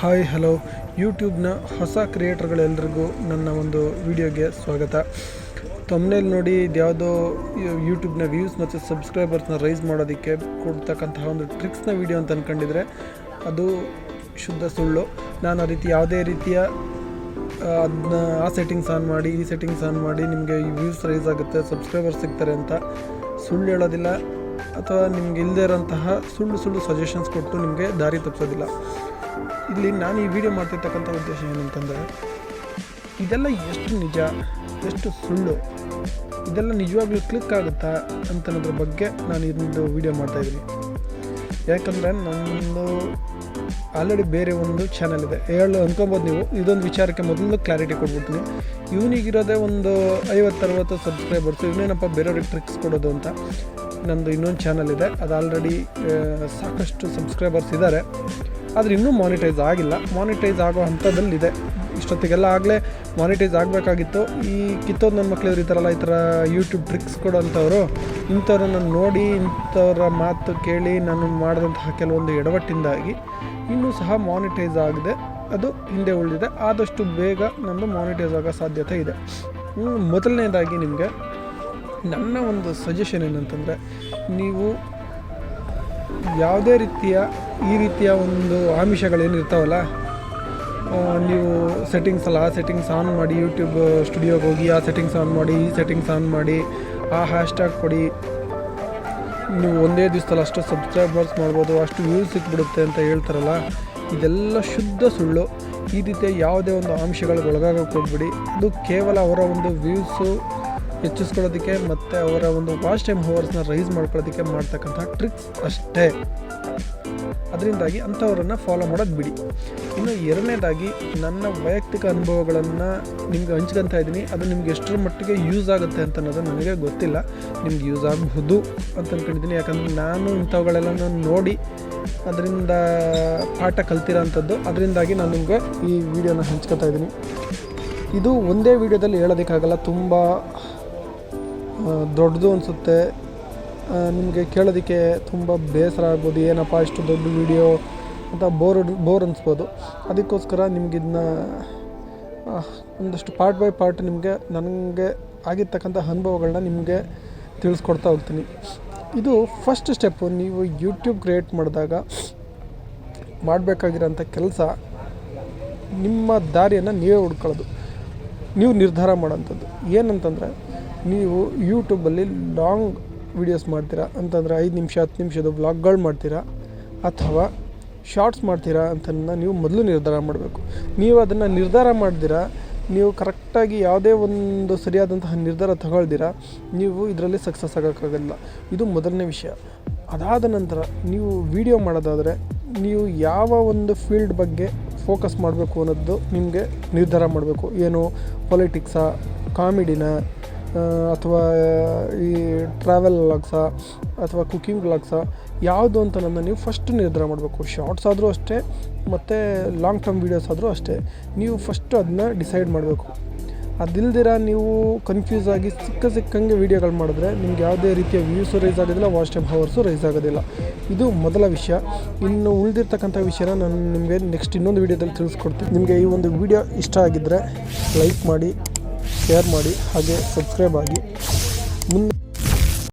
Hi, hello. ಯೂಟ್ಯೂಬ್ನ ಹೊಸ ಕ್ರಿಯೇಟರ್ಗಳೆಲ್ಲರಿಗೂ ನನ್ನ ಒಂದು ವಿಡಿಯೋಗೆ ಸ್ವಾಗತ. ತಮ್ಮನೇಲಿ ನೋಡಿ, ಇದ್ಯಾವುದೋ ಯೂಟ್ಯೂಬ್ನ ವ್ಯೂಸ್ ಮತ್ತು ಸಬ್ಸ್ಕ್ರೈಬರ್ಸ್ನ ರೈಸ್ ಮಾಡೋದಕ್ಕೆ ಕೊಡ್ತಕ್ಕಂತಹ ಒಂದು ಟ್ರಿಕ್ಸ್ನ ವಿಡಿಯೋ ಅಂತ ಅಂದ್ಕೊಂಡಿದ್ರೆ ಅದು ಶುದ್ಧ ಸುಳ್ಳು. ನಾನು ಆ ರೀತಿ ಯಾವುದೇ ರೀತಿಯ ಅದನ್ನ ಆ ಸೆಟ್ಟಿಂಗ್ಸ್ ಆನ್ ಮಾಡಿ, ಈ ಸೆಟ್ಟಿಂಗ್ಸ್ ಆನ್ ಮಾಡಿ ನಿಮಗೆ ಈ ವ್ಯೂಸ್ ರೈಸ್ ಆಗುತ್ತೆ ಸಬ್ಸ್ಕ್ರೈಬರ್ಸ್ ಸಿಗ್ತಾರೆ ಅಂತ ಸುಳ್ಳು ಹೇಳೋದಿಲ್ಲ. ಅಥವಾ ನಿಮ್ಗೆ ಇಲ್ಲದೇ ಇರೋಂತಹ ಸುಳ್ಳು ಸುಳ್ಳು ಸಜೆಷನ್ಸ್ ಕೊಟ್ಟು ನಿಮಗೆ ದಾರಿ ತಪ್ಪಿಸೋದಿಲ್ಲ ಇಲ್ಲಿ ನಾನು ಈ ವಿಡಿಯೋ ಮಾಡ್ತಿರ್ತಕ್ಕಂಥ ಉದ್ದೇಶ ಏನಂತಂದರೆ, ಇದೆಲ್ಲ ಎಷ್ಟು ನಿಜ, ಎಷ್ಟು ಸುಳ್ಳು, ಇದೆಲ್ಲ ನಿಜವಾಗ್ಲೂ ಕ್ಲಿಕ್ ಆಗುತ್ತಾ ಅಂತನ್ನೋದ್ರ ಬಗ್ಗೆ ನಾನು ಇದೊಂದು ವಿಡಿಯೋ ಮಾಡ್ತಾಯಿದ್ದೀನಿ ಯಾಕಂದರೆ ನನ್ನದು ಆಲ್ರೆಡಿ ಬೇರೆ ಒಂದು ಚಾನಲ್ ಇದೆ. ಹೇಳು ಅನ್ಕೊಬೋದು ನೀವು. ಇದೊಂದು ವಿಚಾರಕ್ಕೆ ಮೊದಲು ಕ್ಲಾರಿಟಿ ಕೊಟ್ಬಿಡ್ತೀನಿ. ಇವನಿಗಿರೋದೇ ಒಂದು ಐವತ್ತರವತ್ತು ಸಬ್ಸ್ಕ್ರೈಬರ್ಸು ಇವನೇನಪ್ಪ ಬೇರೆಯವ್ರಿಗೆ ಟ್ರಿಕ್ಸ್ ಕೊಡೋದು ಅಂತ. ನಂದು ಇನ್ನೊಂದು ಚಾನಲ್ ಇದೆ. ಅದು ಆಲ್ರೆಡಿ ಸಾಕಷ್ಟು ಸಬ್ಸ್ಕ್ರೈಬರ್ಸ್ ಇದ್ದಾರೆ. ಆದರೆ ಇನ್ನೂ ಮಾನಿಟೈಸ್ ಆಗಿಲ್ಲ. ಮಾನಿಟೈಸ್ ಆಗೋ ಹಂತದಲ್ಲಿದೆ. ಇಷ್ಟೊತ್ತಿಗೆಲ್ಲ ಆಗಲೇ ಮಾನಿಟೈಸ್ ಆಗಬೇಕಾಗಿತ್ತು. ಈ ಕಿತ್ತೋದು ನನ್ನ ಮಕ್ಕಳಿದ್ರು ಈ ಥರ ಈ ಥರ ಯೂಟ್ಯೂಬ್ ಟ್ರಿಕ್ಸ್ ಕೊಡೋಂಥವ್ರು, ಇಂಥವ್ರನ್ನ ನೋಡಿ, ಇಂಥವ್ರ ಮಾತು ಕೇಳಿ ನಾನು ಮಾಡಿದಂತಹ ಕೆಲವೊಂದು ಎಡವಟ್ಟಿಂದಾಗಿ ಇನ್ನೂ ಸಹ ಮಾನಿಟೈಸ್ ಆಗದೆ. ಅದು ಹಿಂದೆ ಉಳಿದಿದೆ. ಆದಷ್ಟು ಬೇಗ ನಮ್ಮದು ಮಾನಿಟೈಸ್ ಆಗೋ ಸಾಧ್ಯತೆ ಇದೆ. ಮೊದಲನೇದಾಗಿ ನಿಮಗೆ ನನ್ನ ಒಂದು ಸಜೆಷನ್ ಏನಂತಂದರೆ, ನೀವು ಯಾವುದೇ ರೀತಿಯ, ಈ ರೀತಿಯ ಒಂದು ಆಮಿಷಗಳೇನಿರ್ತಾವಲ್ಲ ಇರ್ತಾವಲ್ಲ ನೀವು ಸೆಟ್ಟಿಂಗ್ಸ್ ಅಲ್ಲ, ಆ ಸೆಟ್ಟಿಂಗ್ಸ್ ಆನ್ ಮಾಡಿ ಯೂಟ್ಯೂಬ್ ಸ್ಟುಡಿಯೋಗೆ ಹೋಗಿ, ಆ ಸೆಟ್ಟಿಂಗ್ಸ್ ಆನ್ ಮಾಡಿ, ಈ ಸೆಟ್ಟಿಂಗ್ಸ್ ಆನ್ ಮಾಡಿ, ಆ ಹ್ಯಾಶ್ಟ್ಯಾಗ್ ಕೊಡಿ. ನೀವು ಒಂದೇ ದಿವಸದಲ್ಲಿ ಅಷ್ಟು ಸಬ್ಸ್ಕ್ರೈಬರ್ಸ್ ಮಾಡ್ಬೋದು, ಅಷ್ಟು ವ್ಯೂಸ್ ಸಿಕ್ಬಿಡುತ್ತೆ ಅಂತ ಹೇಳ್ತಾರಲ್ಲ, ಇದೆಲ್ಲ ಶುದ್ಧ ಸುಳ್ಳು. ಈ ರೀತಿಯ ಯಾವುದೇ ಒಂದು ಅಂಶಗಳಿಗೆ ಒಳಗಾಗೋಕೆ ಹೋಗ್ಬಿಡಿ. ಅದು ಕೇವಲ ಅವರ ಒಂದು ವ್ಯೂಸು ಹೆಚ್ಚಿಸ್ಕೊಳ್ಳೋದಕ್ಕೆ ಮತ್ತು ಅವರ ಒಂದು ವಾಚ್ ಟೈಮ್ ಹವರ್ಸ್ನ ರೈಸ್ ಮಾಡ್ಕೊಳ್ಳೋದಕ್ಕೆ ಮಾಡ್ತಕ್ಕಂಥ ಟ್ರಿಕ್ಸ್ ಅಷ್ಟೇ. ಅದರಿಂದಾಗಿ ಅಂಥವರನ್ನು ಫಾಲೋ ಮಾಡೋದು ಬಿಡಿ. ಇನ್ನು ಎರಡನೇದಾಗಿ ನನ್ನ ವೈಯಕ್ತಿಕ ಅನುಭವಗಳನ್ನು ನಿಮ್ಗೆ ಹಂಚ್ಕೊತಾ ಇದ್ದೀನಿ. ಅದು ನಿಮ್ಗೆ ಎಷ್ಟರ ಮಟ್ಟಿಗೆ ಯೂಸ್ ಆಗುತ್ತೆ ಅಂತ ಅನ್ನೋದು ನನಗೆ ಗೊತ್ತಿಲ್ಲ. ನಿಮ್ಗೆ ಯೂಸ್ ಆಗಬಹುದು ಅಂತ ಅಂದ್ಕೊಂಡಿದ್ದೀನಿ ಯಾಕಂದರೆ ನಾನು ಇಂಥವುಗಳೆಲ್ಲ ನೋಡಿ ಅದರಿಂದ ಪಾಠ ಕಲ್ತಿರೋ ಅಂಥದ್ದು ಅದರಿಂದಾಗಿ ನಾನು ನಿಮಗೆ ಈ ವಿಡಿಯೋನ ಹಂಚ್ಕೊತಾ ಇದ್ದೀನಿ. ಇದು ಒಂದೇ ವಿಡಿಯೋದಲ್ಲಿ ಹೇಳೋದಕ್ಕಾಗಲ್ಲ. ತುಂಬ ದೊಡ್ಡದು ಅನಿಸುತ್ತೆ. ನಿಮಗೆ ಕೇಳೋದಕ್ಕೆ ತುಂಬ ಬೇಸರ ಆಗ್ಬೋದು. ಏನಪ್ಪ ಇಷ್ಟು ದೊಡ್ಡ ವಿಡಿಯೋ ಅಂತ ಬೋರ್ ಬೋರ್ ಅನಿಸ್ಬೋದು. ಅದಕ್ಕೋಸ್ಕರ ನಿಮಗಿದನ್ನ ಒಂದಷ್ಟು ಪಾರ್ಟ್ ಬೈ ಪಾರ್ಟ್ ನಿಮಗೆ, ನನಗೆ ಆಗಿರ್ತಕ್ಕಂಥ ಅನುಭವಗಳನ್ನ ನಿಮಗೆ ತಿಳಿಸ್ಕೊಡ್ತಾ ಹೋಗ್ತೀನಿ. ಇದು ಫಸ್ಟ್ ಸ್ಟೆಪ್ಪು ನೀವು ಯೂಟ್ಯೂಬ್ ಕ್ರಿಯೇಟ್ ಮಾಡಿದಾಗ ಮಾಡಬೇಕಾಗಿರೋಂಥ ಕೆಲಸ ನಿಮ್ಮ ದಾರಿಯನ್ನು ನೀವೇ ಹುಡ್ಕೊಳ್ಳೋದು. ನೀವು ನಿರ್ಧಾರ ಮಾಡೋಂಥದ್ದು. ಏನಂತಂದರೆ ನೀವು ಯೂಟ್ಯೂಬಲ್ಲಿ ಲಾಂಗ್ ವೀಡಿಯೋಸ್ ಮಾಡ್ತೀರಾ? ಅಂತಂದರೆ ಐದು ನಿಮಿಷ, ಹತ್ತು ನಿಮಿಷದ ವ್ಲಾಗ್ಗಳು ಮಾಡ್ತೀರಾ? ಅಥವಾ ಶಾರ್ಟ್ಸ್ ಮಾಡ್ತೀರಾ? ಅಂತನ್ನ ನೀವು ಮೊದಲು ನಿರ್ಧಾರ ಮಾಡಬೇಕು. ನೀವು ಅದನ್ನು ನಿರ್ಧಾರ ಮಾಡಿದಿರಾ? ನೀವು ಕರೆಕ್ಟಾಗಿ ಯಾವುದೇ ಒಂದು ಸರಿಯಾದಂತಹ ನಿರ್ಧಾರ ತಗೊಳ್ದಿರ? ನೀವು ಇದರಲ್ಲಿ ಸಕ್ಸಸ್ ಆಗೋಕ್ಕಾಗಲ್ಲ. ಇದು ಮೊದಲನೇ ವಿಷಯ. ಅದಾದ ನಂತರ ನೀವು ವಿಡಿಯೋ ಮಾಡೋದಾದರೆ ನೀವು ಯಾವ ಒಂದು ಫೀಲ್ಡ್ ಬಗ್ಗೆ ಫೋಕಸ್ ಮಾಡಬೇಕು ಅನ್ನೋದು ನಿಮಗೆ ನಿರ್ಧಾರ ಮಾಡಬೇಕು. ಏನು ಪೊಲಿಟಿಕ್ಸಾ ಕಾಮಿಡಿನ ಅಥವಾ, ಈ ಟ್ರಾವೆಲ್ ವ್ಲಾಗ್ಸ ಅಥವಾ ಕುಕಿಂಗ್ ವ್ಲಾಗ್ಸ ಯಾವುದು ಅಂತ ನನ್ನ ನೀವು ಫಸ್ಟ್ ನಿರ್ಧಾರ ಮಾಡಬೇಕು. ಶಾರ್ಟ್ಸ್ ಆದರೂ ಅಷ್ಟೇ, ಮತ್ತು ಲಾಂಗ್ ಟರ್ಮ್ ವೀಡಿಯೋಸ್ ಆದರೂ ಅಷ್ಟೇ. ನೀವು ಫಸ್ಟ್ ಅದನ್ನ ಡಿಸೈಡ್ ಮಾಡಬೇಕು. ಅದಿಲ್ದಿರ ನೀವು ಕನ್ಫ್ಯೂಸ್ ಆಗಿ ಸಿಕ್ಕ ಸಿಕ್ಕಂಗೆ ವೀಡಿಯೋಗಳು ಮಾಡಿದ್ರೆ ನಿಮ್ಗೆ ಯಾವುದೇ ರೀತಿಯ ವ್ಯೂಸು ರೈಸ್ ಆಗೋದಿಲ್ಲ ವಾಚ್ ಟೈಮ್ ಹವರ್ಸು ರೈಸ್ ಆಗೋದಿಲ್ಲ. ಇದು ಮೊದಲ ವಿಷಯ. ಇನ್ನು ಉಳಿದಿರ್ತಕ್ಕಂಥ ವಿಷಯನ ನಾನು ನಿಮಗೆ ನೆಕ್ಸ್ಟ್ ಇನ್ನೊಂದು ವೀಡಿಯೋದಲ್ಲಿ ತಿಳಿಸ್ಕೊಡ್ತೀನಿ. ನಿಮಗೆ ಈ ಒಂದು ವಿಡಿಯೋ ಇಷ್ಟ ಆಗಿದ್ದರೆ ಲೈಕ್ ಮಾಡಿ. ಶೇರ್ ಮಾಡಿ ಹಾಗೆ ಸಬ್ಸ್ಕ್ರೈಬ್ ಆಗಿ. ಮುಂದೆ